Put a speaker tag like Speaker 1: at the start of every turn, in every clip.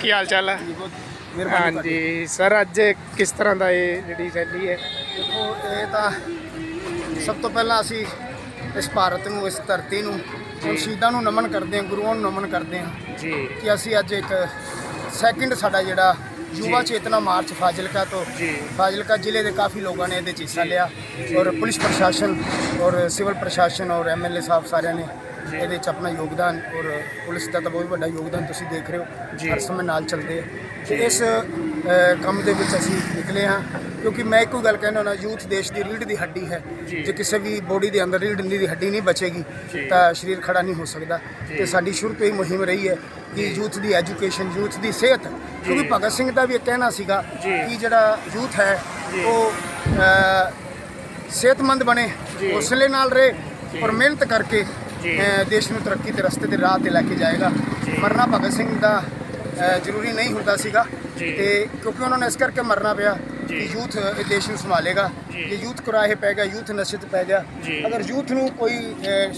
Speaker 1: ਕੀ ਹਾਲ ਚਾਲ ਹੈ ਹਾਂਜੀ ਸਰ ਅੱਜ ਕਿਸ ਤਰ੍ਹਾਂ ਦਾ ਇਹ ਜਿਹੜੀ ਰੈਲੀ ਹੈ?
Speaker 2: ਦੇਖੋ ਇਹ ਤਾਂ ਸਭ ਤੋਂ ਪਹਿਲਾਂ ਅਸੀਂ ਇਸ ਭਾਰਤ ਨੂੰ ਇਸ ਧਰਤੀ ਨੂੰ ਸ਼ਹੀਦਾਂ ਨੂੰ ਨਮਨ ਕਰਦੇ ਹਾਂ ਗੁਰੂਆਂ ਨੂੰ ਨਮਨ ਕਰਦੇ ਹਾਂ
Speaker 1: ਜੀ।
Speaker 2: ਕਿ ਅਸੀਂ ਅੱਜ ਇੱਕ ਸੈਕਿੰਡ ਸਾਡਾ ਜਿਹੜਾ ਯੁਵਾ ਚੇਤਨਾ ਮਾਰਚ ਫਾਜ਼ਿਲਕਾ ਤੋਂ।
Speaker 1: ਜੀ।
Speaker 2: ਫਾਜ਼ਿਲਕਾ ਜ਼ਿਲ੍ਹੇ ਦੇ ਕਾਫੀ ਲੋਕਾਂ ਨੇ ਇਹਦੇ 'ਚ ਹਿੱਸਾ ਲਿਆ। ਔਰ ਪੁਲਿਸ ਪ੍ਰਸ਼ਾਸਨ ਔਰ ਸਿਵਲ ਪ੍ਰਸ਼ਾਸਨ ਔਰ ਐਮਐਲਏ ਸਾਹਿਬ ਸਾਰਿਆਂ ਨੇ ਇਹਦੇ 'ਚ ਆਪਣਾ ਯੋਗਦਾਨ ਔਰ ਪੁਲਿਸ ਦਾ ਤਾਂ ਬਹੁਤ ਵੱਡਾ ਯੋਗਦਾਨ ਤੁਸੀਂ ਦੇਖ ਰਹੇ ਹੋ। ਹਰ ਸਮੇਂ ਨਾਲ ਚੱਲਦੇ ਆ। ਇਸ ਕੰਮ ਦੇ ਵਿੱਚ ਅਸੀਂ ਨਿਕਲੇ ਹਾਂ। ਕਿਉਂਕਿ ਮੈਂ ਇੱਕੋ ਗੱਲ ਕਹਿੰਦਾ ਨਾ ਯੂਥ ਦੇਸ਼ ਦੀ ਰੀੜ੍ਹ ਦੀ ਹੱਡੀ ਹੈ। ਜੇ। ਕਿਸੇ ਵੀ ਬੋਡੀ ਦੇ ਅੰਦਰ ਰੀੜ੍ਹ ਦੀ ਹੱਡੀ ਨਹੀਂ ਬਚੇਗੀ ਤਾਂ ਸਰੀਰ ਖੜਾ ਨਹੀਂ ਹੋ ਸਕਦਾ। ਤੇ ਸਾਡੀ ਸ਼ੁਰੂ ਤੋਂ ਹੀ ਮੁਹਿੰਮ ਰਹੀ ਹੈ ਕਿ ਯੂਥ ਦੀ ਐਜੂਕੇਸ਼ਨ ਯੂਥ ਦੀ ਸਿਹਤ। ਕਿਉਂਕਿ ਭਗਤ ਸਿੰਘ ਦਾ ਵੀ ਇਹ ਕਹਿਣਾ ਸੀਗਾ ਕਿ ਜਿਹੜਾ ਯੂਥ ਹੈ ਉਹ ਸਿਹਤਮੰਦ ਬਣੇ ਹੌਸਲੇ ਨਾਲ ਰਹੇ ਔਰ ਮਿਹਨਤ ਕਰਕੇ ਦੇਸ਼ ਨੂੰ ਤਰੱਕੀ ਦੇ ਰਸਤੇ ਤੇ ਰਾਹ ਤੇ ਲੈ ਕੇ ਜਾਏਗਾ। ਮਰਨਾ ਭਗਤ ਸਿੰਘ ਦਾ ਜ਼ਰੂਰੀ ਨਹੀਂ ਹੁੰਦਾ ਸੀਗਾ। ਤੇ ਕਿਉਂਕਿ ਉਹਨਾਂ ਨੇ ਇਸ ਕਰਕੇ ਮਰਨਾ ਪਿਆ ਕਿ ਯੂਥ ਇਹ ਦੇਸ਼ ਨੂੰ ਸੰਭਾਲੇਗਾ ਜੇ। ਯੂਥ ਕੁਰਾਹੇ ਪੈ ਗਿਆ ਯੂਥ ਨਸ਼ੇ 'ਚ ਪੈ ਗਿਆ। ਅਗਰ ਯੂਥ ਨੂੰ ਕੋਈ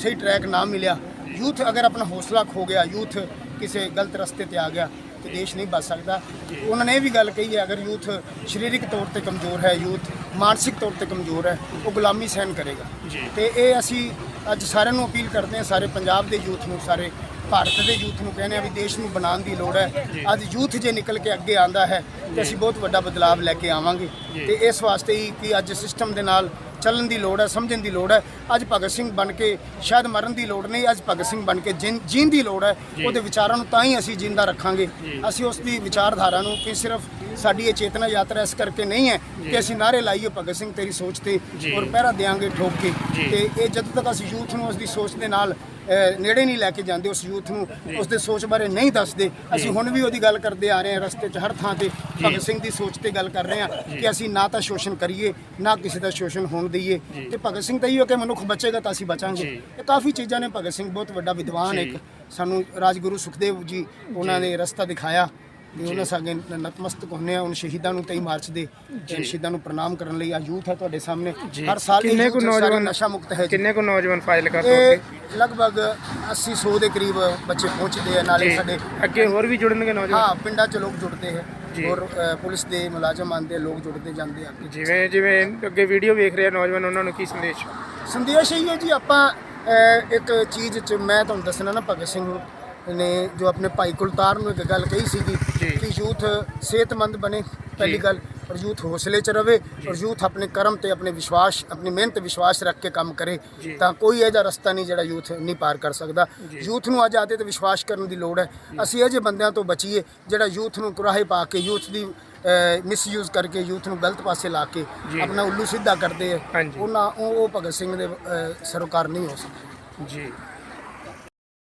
Speaker 2: ਸਹੀ ਟਰੈਕ ਨਾ ਮਿਲਿਆ ਯੂਥ ਅਗਰ ਆਪਣਾ ਹੌਸਲਾ ਖੋ ਗਿਆ ਯੂਥ ਕਿਸੇ ਗਲਤ ਰਸਤੇ ਤੇ ਆ ਗਿਆ ਤੇ ਦੇਸ਼ ਨਹੀਂ ਬਚ ਸਕਦਾ। ਉਹਨਾਂ ਨੇ ਇਹ ਵੀ ਗੱਲ ਕਹੀ ਹੈ ਅਗਰ ਯੂਥ ਸਰੀਰਕ ਤੌਰ ਤੇ ਕਮਜ਼ੋਰ ਹੈ ਯੂਥ ਮਾਨਸਿਕ ਤੌਰ ਤੇ ਕਮਜ਼ੋਰ ਹੈ ਉਹ ਗੁਲਾਮੀ ਸਹਿਨ ਕਰੇਗਾ। ਤੇ ਇਹ ਅਸੀਂ ਅੱਜ ਸਾਰਿਆਂ ਨੂੰ ਅਪੀਲ ਕਰਦੇ ਹਾਂ ਸਾਰੇ ਪੰਜਾਬ ਦੇ ਯੂਥ ਨੂੰ ਸਾਰੇ ਭਾਰਤ ਦੇ ਯੂਥ ਨੂੰ ਕਹਿੰਦੇ ਆ ਵੀ ਦੇਸ਼ ਨੂੰ ਬਣਾਉਣ ਦੀ ਲੋੜ ਹੈ। ਅੱਜ ਯੂਥ ਜੇ ਨਿਕਲ ਕੇ ਅੱਗੇ ਆਂਦਾ ਹੈ ਤੇ ਅਸੀਂ ਬਹੁਤ ਵੱਡਾ ਬਦਲਾਵ ਲੈ ਕੇ ਆਵਾਂਗੇ। ਤੇ ਇਸ ਵਾਸਤੇ ਹੀ ਕਿ ਅੱਜ ਸਿਸਟਮ ਦੇ ਨਾਲ ਚੱਲਣ ਦੀ ਲੋੜ ਹੈ ਸਮਝਣ ਦੀ ਲੋੜ ਹੈ। ਅੱਜ ਭਗਤ ਸਿੰਘ ਬਣ ਕੇ ਸ਼ਾਇਦ ਮਰਨ ਦੀ ਲੋੜ ਨਹੀਂ ਅੱਜ ਭਗਤ ਸਿੰਘ ਬਣ ਕੇ ਜੀਣ ਜੀਣ ਦੀ ਲੋੜ ਹੈ। ਉਹਦੇ ਵਿਚਾਰਾਂ ਨੂੰ ਤਾਂ ਹੀ ਅਸੀਂ ਜਿੰਦਾ ਰੱਖਾਂਗੇ। ਅਸੀਂ ਉਸ ਦੀ ਵਿਚਾਰਧਾਰਾ ਨੂੰ ਕਿ ਸਿਰਫ ਸਾਡੀ ਇਹ ਚੇਤਨਾ ਯਾਤਰਾ ਇਸ ਕਰਕੇ ਨਹੀਂ ਹੈ ਕਿ ਅਸੀਂ ਨਾਰੇ ਲਾਈਏ ਭਗਤ ਸਿੰਘ ਤੇਰੀ ਸੋਚ ਤੇ ਔਰ ਪਹਿਰਾ ਦੇਾਂਗੇ ਠੋਕ ਕੇ। ਤੇ ਇਹ ਜਦੋਂ ਤੱਕ ਅਸੀਂ ਯੂਥ ਨੂੰ ਉਸ ਦੀ ਸੋਚ ਦੇ ਨਾਲ ਨੇੜੇ ਨਹੀਂ ਲੈ ਕੇ ਜਾਂਦੇ ਉਸ ਯੂਥ ਨੂੰ ਉਸ ਦੇ ਸੋਚ ਬਾਰੇ ਨਹੀਂ ਦੱਸਦੇ ਅਸੀਂ ਹੁਣ ਵੀ ਉਹਦੀ ਗੱਲ ਕਰਦੇ ਆ ਰਹੇ ਹਾਂ ਰਸਤੇ 'ਚ ਹਰ ਥਾਂ ਤੇ। ਭਗਤ ਸਿੰਘ ਦੀ ਸੋਚ ਤੇ ਗੱਲ ਕਰ ਰਹੇ ਹਾਂ ਕਿ ਅਸੀਂ ਨਾ ਤਾਂ ਸ਼ੋਸ਼ਣ ਕਰੀਏ ਨਾ ਕਿਸੇ ਦਾ ਸ਼ੋਸ਼ਣ ਹੋਣ ਦਈਏ। ਤੇ ਭਗਤ ਸਿੰਘ ਤਾਂ ਇਹੋ ਕਿ ਮਨੁੱਖ ਬਚੇਗਾ ਤਾਂ ਅਸੀਂ ਬਚਾਂਗੇ। ਇਹ ਕਾਫੀ ਚੀਜ਼ਾਂ ਨੇ ਭਗਤ ਸਿੰਘ ਬਹੁਤ ਵੱਡਾ ਵਿਦਵਾਨ ਇੱਕ। ਸਾਨੂੰ ਰਾਜਗੁਰੂ ਸੁਖਦੇਵ ਜੀ ਉਹਨਾਂ ਨੇ ਰਸਤਾ ਦਿਖਾਇਆ ਵੀ ਉਹਨਾਂ ਸਾਗੇ ਨਤਮਸਤਕ ਹੁੰਨੇ ਆ ਉਹਨਾਂ ਸ਼ਹੀਦਾਂ ਨੂੰ 23 ਮਾਰਚ ਦੇ ਸ਼ਹੀਦਾਂ ਨੂੰ ਪ੍ਰਣਾਮ ਕਰਨ ਲਈ ਆ ਯੂਥ ਹੈ ਤੁਹਾਡੇ ਸਾਹਮਣੇ। ਹਰ ਸਾਲ
Speaker 1: ਕਿੰਨੇ ਕੁ ਨੌਜਵਾਨ
Speaker 2: ਨਸ਼ਾ ਮੁਕਤ ਹੈ
Speaker 1: ਕਿੰਨੇ ਕੁ ਨੌਜਵਾਨ ਤੋਂ
Speaker 2: ਇਹ
Speaker 1: ਅੱਗੇ
Speaker 2: ਲਗਭਗ 80 100 ਦੇ ਕਰੀਬ ਬੱਚੇ ਪਹੁੰਚਦੇ ਆ ਨਾਲੇ ਸਾਡੇ
Speaker 1: ਅੱਗੇ ਹੋਰ ਵੀ ਜੁੜਨਗੇ ਨੌਜਵਾਨ?
Speaker 2: ਹਾਂ ਪਿੰਡਾਂ 'ਚ ਲੋਕ ਜੁੜਦੇ ਹੈ ਔਰ ਅ, ਪੁਲਿਸ ਦੇ ਮੁਲਾਜ਼ਮ ਆਉਂਦੇ ਲੋਕ ਜੁੜਦੇ ਜਾਂਦੇ ਆ।
Speaker 1: ਜਿਵੇਂ ਜਿਵੇਂ ਅੱਗੇ ਵੀਡੀਓ ਵੇਖ ਰਹੇ ਨੌਜਵਾਨ ਉਹਨਾਂ ਨੂੰ ਕੀ ਸੰਦੇਸ਼?
Speaker 2: ਸੰਦੇਸ਼ ਇਹ ਹੈ ਜੀ ਆਪਾਂ ਅ, ਇੱਕ ਚੀਜ਼ 'ਚ ਮੈਂ ਤੁਹਾਨੂੰ ਦੱਸਣਾ ਨਾ ਭਗਤ ਸਿੰਘ ਨੇ ਜੋ ਆਪਣੇ ਭਾਈ ਕੁਲਤਾਰ ਨੂੰ ਇੱਕ ਗੱਲ ਕਹੀ ਸੀਗੀ ਕਿ ਯੂਥ ਸਿਹਤਮੰਦ ਬਣੇ ਪਹਿਲੀ ਗੱਲ। ਔਰ ਯੂਥ ਹੌਸਲੇ 'ਚ ਰਵੇ ਔਰ ਯੂਥ ਆਪਣੇ ਕਰਮ ਤੇ ਆਪਣੇ ਵਿਸ਼ਵਾਸ ਆਪਣੀ ਮਿਹਨਤ ਵਿਸ਼ਵਾਸ ਰੱਖ ਕੇ ਕੰਮ ਕਰੇ ਤਾਂ ਕੋਈ ਇਹੋ ਜਿਹਾ ਰਸਤਾ ਨਹੀਂ ਜਿਹੜਾ ਯੂਥ ਨਹੀਂ ਪਾਰ ਕਰ ਸਕਦਾ ਯੂਥ ਨੂੰ ਅੱਜ ਆਦੇ ਤੇ ਵਿਸ਼ਵਾਸ ਕਰਨ ਦੀ ਲੋੜ ਹੈ ਅਸੀਂ ਇਹ ਜਿਹੇ ਬੰਦਿਆਂ ਤੋਂ ਬਚੀਏ ਜਿਹੜਾ ਯੂਥ ਨੂੰ ਕੁਰਾਹੇ ਪਾ ਕੇ ਯੂਥ ਦੀ ਮਿਸਯੂਜ਼ ਕਰਕੇ ਯੂਥ ਨੂੰ ਗਲਤ ਪਾਸੇ ਲਾ ਕੇ ਆਪਣਾ ਉੱਲੂ ਸਿੱਧਾ ਕਰਦੇ ਆ। ਉਹਨਾਂ ਉਹ ਉਹ ਭਗਤ ਸਿੰਘ ਦੇ ਸਰੋਕਾਰ ਨਹੀਂ ਹੋ ਸਕਦੇ
Speaker 1: ਜੀ